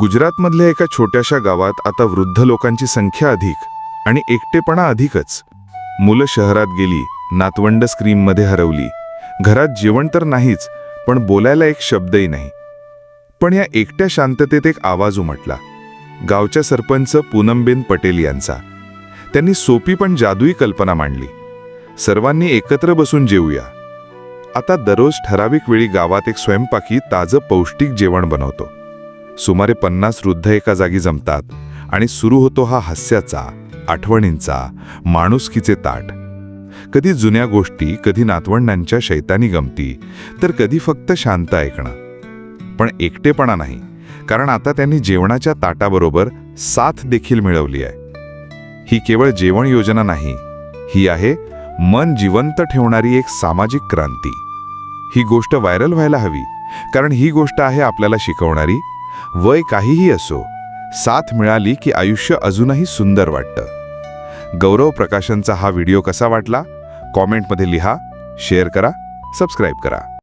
गुजरातमधल्या एका छोट्याशा गावात आता वृद्ध लोकांची संख्या अधिक आणि एकटेपणा अधिकच. मुलं शहरात गेली नातवंड स्क्रीनमध्ये हरवली. घरात जेवण तर नाहीच पण बोलायला एक शब्दही नाही. पण या एकट्या शांततेत एक आवाज उमटला. गावच्या सरपंच पूनमबेन पटेल यांचा. त्यांनी सोपी पण जादुई कल्पना मांडली. सर्वांनी एकत्र बसून जेवूया आता दररोज ठराविक वेळी गावात एक स्वयंपाकी ताजं पौष्टिक जेवण बनवतो. सुमारे पन्नास वृद्ध एका जागी जमतात आणि सुरू होतो हा हास्याचा आठवणींचा माणुसकीचे ताट. कधी जुन्या गोष्टी कधी नातवंडांच्या शैतानी गमती तर कधी फक्त शांत ऐकणं. पण एकटेपणा नाही कारण आता त्यांनी जेवणाच्या ताटाबरोबर साथ देखील मिळवली आहे. ही केवळ जेवण योजना नाही ही आहे मन जिवंत ठेवणारी एक सामाजिक क्रांती. ही गोष्ट व्हायरल व्हायला हवी कारण ही गोष्ट आहे आपल्याला शिकवणारी वय काहीही असो साथ मिळाली की आयुष्य अजूनही सुंदर वाटतं. गौरव प्रकाशनचा हा व्हिडिओ कसा वाटला? कॉमेंटमध्ये लिहा शेअर करा सबस्क्राईब करा.